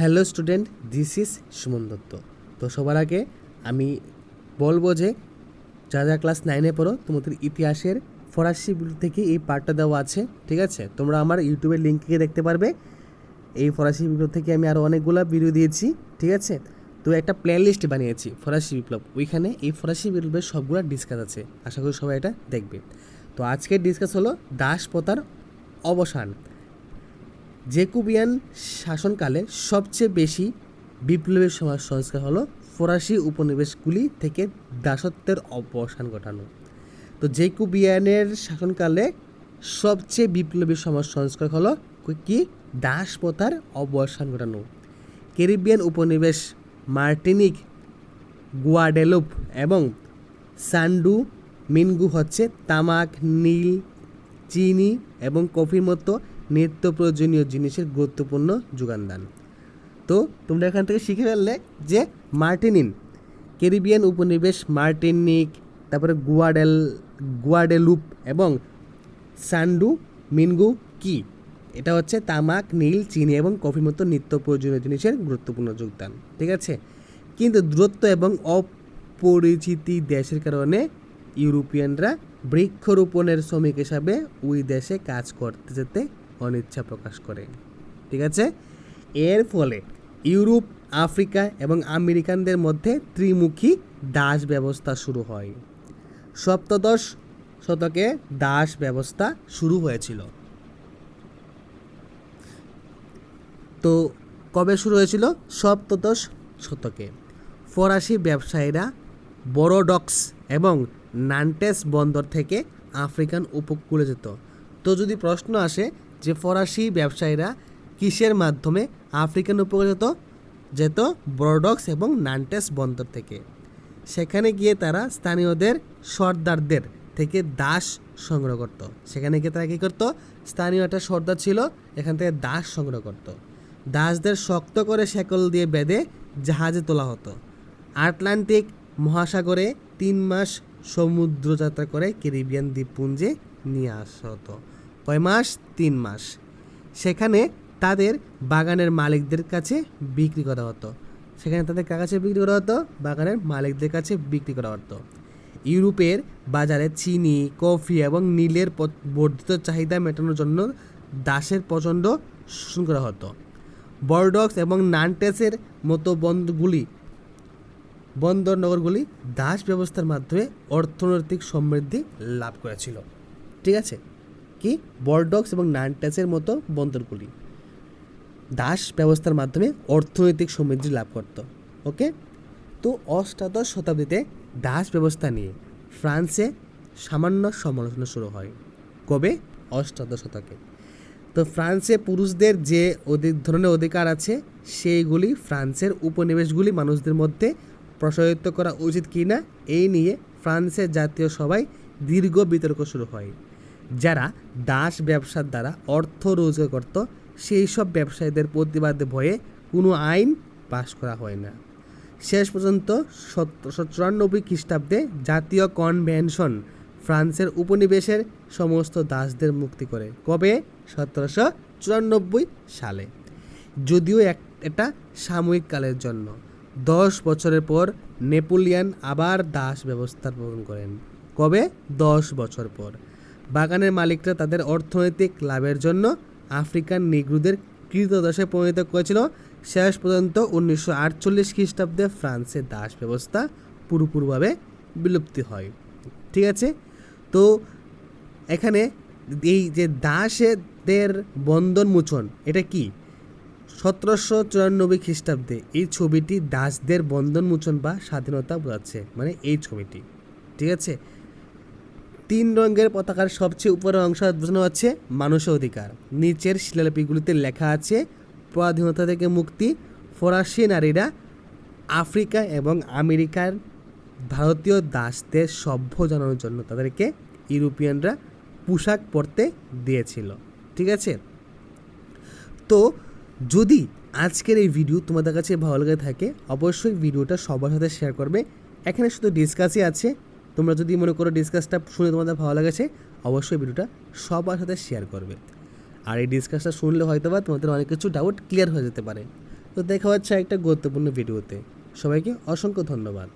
Hello student, this is Suman Dutta. তো সবার আগে আমি বলব যে যা যা ক্লাস নাইনে পড়ো, তোমাদের ইতিহাসের ফরাসি থেকে এই পার্টটা দেওয়া আছে, ঠিক আছে? তোমরা আমার ইউটিউবের লিঙ্ক দেখতে পারবে। এই ফরাসি বিপ্লব থেকে আমি আরও অনেকগুলো ভিডিও দিয়েছি, ঠিক আছে? তো একটা প্লে লিস্ট বানিয়েছি, ফরাসি বিপ্লব। ওইখানে এই ফরাসি বিপ্লবের সবগুলো ডিসকাস আছে। আশা করি সবাই এটা দেখবে। তো আজকের ডিসকাস হলো দাস প্রথার অবসান। জেকুবিয়ান শাসনকালে সবচেয়ে বেশি বিপ্লবের সমাজ সংস্কার হলো ফরাসি উপনিবেশগুলি থেকে দাসত্বের অবসান ঘটানো। তো জেকুবিয়ানের শাসনকালে সবচেয়ে বিপ্লবী সমাজ সংস্কার হলো কি? দাস প্রথার অবসান ঘটানো। ক্যারিবিয়ান উপনিবেশ মার্টিনিক গুয়াডেলুপ এবং সান্ডু মিনগু হচ্ছে তামাক, নীল চিনি এবং কফির মতো নিত্য প্রয়োজনীয় জিনিসের গুরুত্বপূর্ণ যোগানদান। তো তোমরা এখান থেকে শিখে ফেললে যে মার্টিনিন, ক্যারিবিয়ান উপনিবেশ মার্টিনিক, তারপরে গুয়াডেল, গুয়াডেলুপ এবং সান্ডু মিনগু কি? এটা হচ্ছে তামাক, নীল, চিনি এবং কফির মতো নিত্য প্রয়োজনীয় জিনিসের গুরুত্বপূর্ণ যোগদান, ঠিক আছে? কিন্তু দূরত্ব এবং অপরিচিতি দেশের কারণে ইউরোপিয়ানরা বৃক্ষরোপণের শ্রমিক হিসাবে ওই দেশে কাজ করতে যেতে অনিচ্ছা প্রকাশ করে। ঠিক আছে? এর ফলে ইউরোপ, আফ্রিকা এবং আমেরিকানদের মধ্যে ত্রিমুখী দাস ব্যবস্থা শুরু হয়। সপ্তদশ শতকে দাস ব্যবস্থা শুরু হয়েছিল। তো কবে শুরু হয়েছিল? সপ্তদশ শতকে। ফরাসি ব্যবসায়ীরা বড়োডক্স এবং নান্টেস বন্দর থেকে আফ্রিকান উপকূলে যেত। তো যদি প্রশ্ন আসে যে ফরাসি ব্যবসায়ীরা কিসের মাধ্যমে আফ্রিকান উপকূলে যেত যেত বড়োডক্স এবং নান্টেস বন্দর থেকে। সেখানে গিয়ে তারা স্থানীয়দের, সর্দারদের থেকে দাস সংগ্রহ করত। সেখানে গিয়ে তারা কী করতো? স্থানীয় একটা সর্দার ছিল, এখান থেকে দাস সংগ্রহ করত। দাসদের শক্ত করে শেকল দিয়ে বেঁধে জাহাজে তোলা হতো। আটলান্টিক মহাসাগরে তিন মাস সমুদ্র যাত্রা করে ক্যারিবিয়ান দ্বীপপুঞ্জে নিয়ে আসা হতো কয় মাস? তিন মাস। সেখানে তাদের বাগানের মালিকদের কাছে বিক্রি করা হতো। সেখানে তাদের কাছে বিক্রি করা হতো? বাগানের মালিকদের কাছে বিক্রি করা হতো। ইউরোপের বাজারে চিনি, কফি এবং নীলের বর্ধিত চাহিদা মেটানোর জন্য দাসের প্রচণ্ড শোষণ করা হতো। বর্ডক্স এবং নান্টেসের মতো বন্দরগুলি বন্দর নগরগুলি দাস ব্যবস্থার মাধ্যমে অর্থনৈতিক সমৃদ্ধি লাভ করেছিল। ঠিক আছে? কি? বর্ডক্স এবং নান্টেসের মতো বন্দরগুলি দাস ব্যবস্থার মাধ্যমে অর্থনৈতিক সমৃদ্ধি লাভ করত। ওকে? তো অষ্টাদশ শতাব্দীতে দাস ব্যবস্থা নিয়ে ফ্রান্সে সামান্য সমালোচনা শুরু হয়। কবে? অষ্টাদশ শতকে। তো ফ্রান্সে পুরুষদের যে ধরনের অধিকার আছে, সেইগুলি ফ্রান্সের উপনিবেশগুলি মানুষদের মধ্যে প্রসারিত করা উচিত কি না এই নিয়ে ফ্রান্সের জাতীয় সভায় দীর্ঘ বিতর্ক শুরু হয়। যারা দাস ব্যবসার দ্বারা অর্থ রোজগার করত সেই সব ব্যবসায়ীদের প্রতিবাদে ভয়ে কোনো আইন পাশ করা হয় না। শেষ পর্যন্ত সতেরোশো চুরানব্বই খ্রিস্টাব্দে জাতীয় কনভেনশন ফ্রান্সের উপনিবেশের সমস্ত দাসদের মুক্তি করে। কবে? সতেরোশো চুরানব্বই সালে। যদিও এক, এটা সাময়িক কালের জন্য। দশ বছরের পর নেপোলিয়ান আবার দাস ব্যবস্থা গ্রহণ করেন। কবে? দশ বছর পর। বাগানের মালিকরা তাদের অর্থনৈতিক লাভের জন্য আফ্রিকান নিগ্রুদের কৃতদাসে পরিণত করেছিল। শেষ পর্যন্ত উনিশশো আটচল্লিশ খ্রিস্টাব্দে ফ্রান্সে দাস ব্যবস্থা পুরোপুরিভাবে বিলুপ্তি হয়। ঠিক আছে? তো এখানে এই যে দাসেদের বন্ধন মোচন এটা কি? সতেরোশো চুরানব্বই খ্রিস্টাব্দে এই ছবিটি দাসদের বন্ধন মোচন বা স্বাধীনতা বোঝাচ্ছে মানে এই ছবিটি, ঠিক আছে? তিন রঙের পতাকার সবচেয়ে উপরের অংশ বোঝানো হচ্ছে মানুষের অধিকার। নিচের শিলালিপিগুলিতে লেখা আছে, পরাধীনতা থেকে মুক্তি, ফরাসি নারীরা আফ্রিকা এবং আমেরিকার ভারতীয় দাসদের সভ্য জানানোর জন্য তাদেরকে ইউরোপিয়ানরা পোশাক পরতে দিয়েছিল। ঠিক আছে? তো যদি আজকের এই ভিডিও তোমাদের কাছে ভালো লেগে থাকে, অবশ্যই ভিডিওটা সবার সাথে শেয়ার করবে। এখানে শুধু ডিসকাসই আছে। তোমরা যদি মনে করো ডিসকাসটা শুনে তোমাদের ভালো লেগেছে, অবশ্যই ভিডিওটা সবার সাথে শেয়ার করবে। আর এই ডিসকাসটা শুনলে হয়তো বা তোমাদের অনেক কিছু ডাউট ক্লিয়ার হয়ে যেতে পারে। তো দেখা হচ্ছে একটা গুরুত্বপূর্ণ ভিডিওতে সবাইকে অসংখ্য ধন্যবাদ।